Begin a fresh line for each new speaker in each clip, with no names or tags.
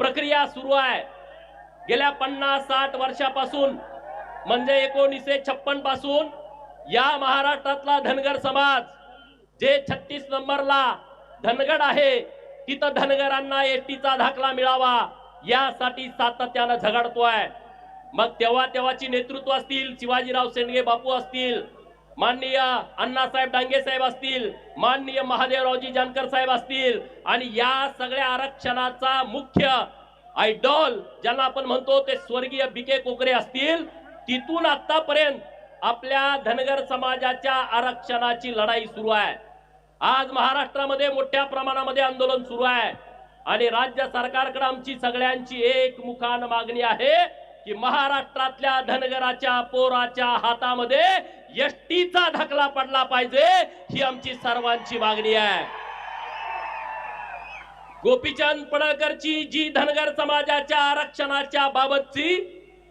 प्रक्रिया सुरू आहे. गेल्या पन्नास साठ वर्षापासून म्हणजे एकोणीसशे छप्पनपासून या महाराष्ट्रातला धनगर समाज जे छत्तीस नंबरला धनगड आहे तिथं धनगरांना एसटीचा दाखला मिळावा यासाठी सातत्यानं झगडतोय. मग तेव्हा तेव्हाची नेतृत्व असतील शिवाजीराव शेंडगे बापू असतील माननीय अण्णासाहेब डांगे साहेब असतील माननीय महादेवरावजी जानकर साहेब असतील आणि या सगळ्या आरक्षणाचा मुख्य आयडॉल ज्यांना आपण म्हणतो ते स्वर्गीय बिके कोकरे असतील तिथून आतापर्यंत आपल्या धनगर समाजाच्या आरक्षणाची लढाई सुरू आहे. आज महाराष्ट्रामध्ये मोठ्या प्रमाणामध्ये आंदोलन सुरू आहे. आणि राज्य सरकारकडे आमची सगळ्यांची एक मुखान मागणी आहे की महाराष्ट्रातल्या धनगराच्या पोराच्या हातामध्ये एसटीचा धकला पडला पाहिजे ही आमची सर्वांची मागणी आहे. गोपीचंद पडळकरची जी धनगर समाजाच्या आरक्षणाच्या बाबतची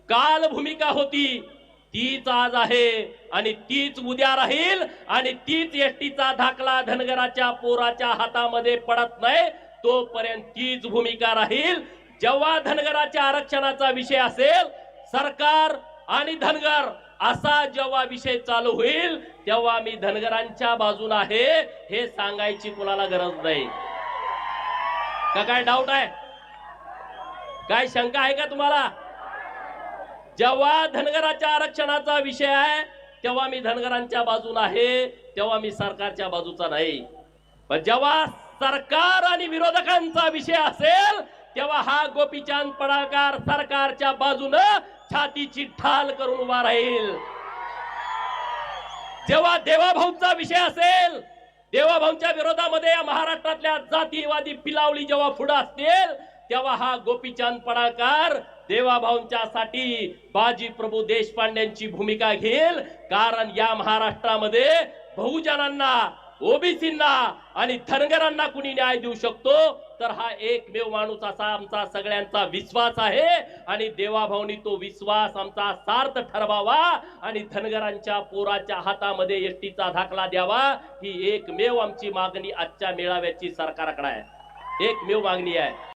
काल भूमिका होती तीच आज आहे आणि तीच उद्या राहील आणि तीच एसटीचा धाकला धनगराच्या पोराच्या हातामध्ये पडत नाही तोपर्यंत तीच भूमिका राहील. जेव्हा धनगराच्या आरक्षणाचा विषय असेल सरकार आणि धनगर असा जेव्हा विषय चालू होईल तेव्हा मी धनगरांच्या बाजून आहे हे सांगायची कुणाला गरज नाही. का काय डाऊट आहे? काय शंका आहे का तुम्हाला? जेव्हा धनगराच्या आरक्षणाचा विषय आहे तेव्हा मी धनगरांच्या बाजून आहे तेव्हा मी सरकारच्या बाजूचा नाही. पण जेव्हा सरकार आणि विरोधकांचा विषय असेल तेव्हा हा गोपीचंद पडाकार सरकारच्या बाजूनं छातीची ठाल करून उभा राहील. जेव्हा देवाभाऊंचा विषय असेल देवाभाऊंच्या विरोधामध्ये या महाराष्ट्रातल्या जातीवादी पिलावली जेव्हा पुढे असतील तेव्हा हा गोपीचंद पडाकार देवाभाऊंच्या साठी बाजी प्रभू देशपांड्यांची भूमिका घेईल. कारण या महाराष्ट्रामध्ये बहुजनांना ओबीसींना आणि धनगरांना कुणी न्याय देऊ शकतो? तर हा एकमेव माणूस असा आमचा सगळ्यांचा विश्वास आहे. आणि देवाभाऊनी तो विश्वास आमचा सार्थ ठरवावा आणि धनगरांच्या पोराच्या हातामध्ये एसटीचा दाखला द्यावा. ही एकमेव आमची मागणी आजच्या मेळाव्याची सरकारकडे आहे. एकमेव मागणी आहे.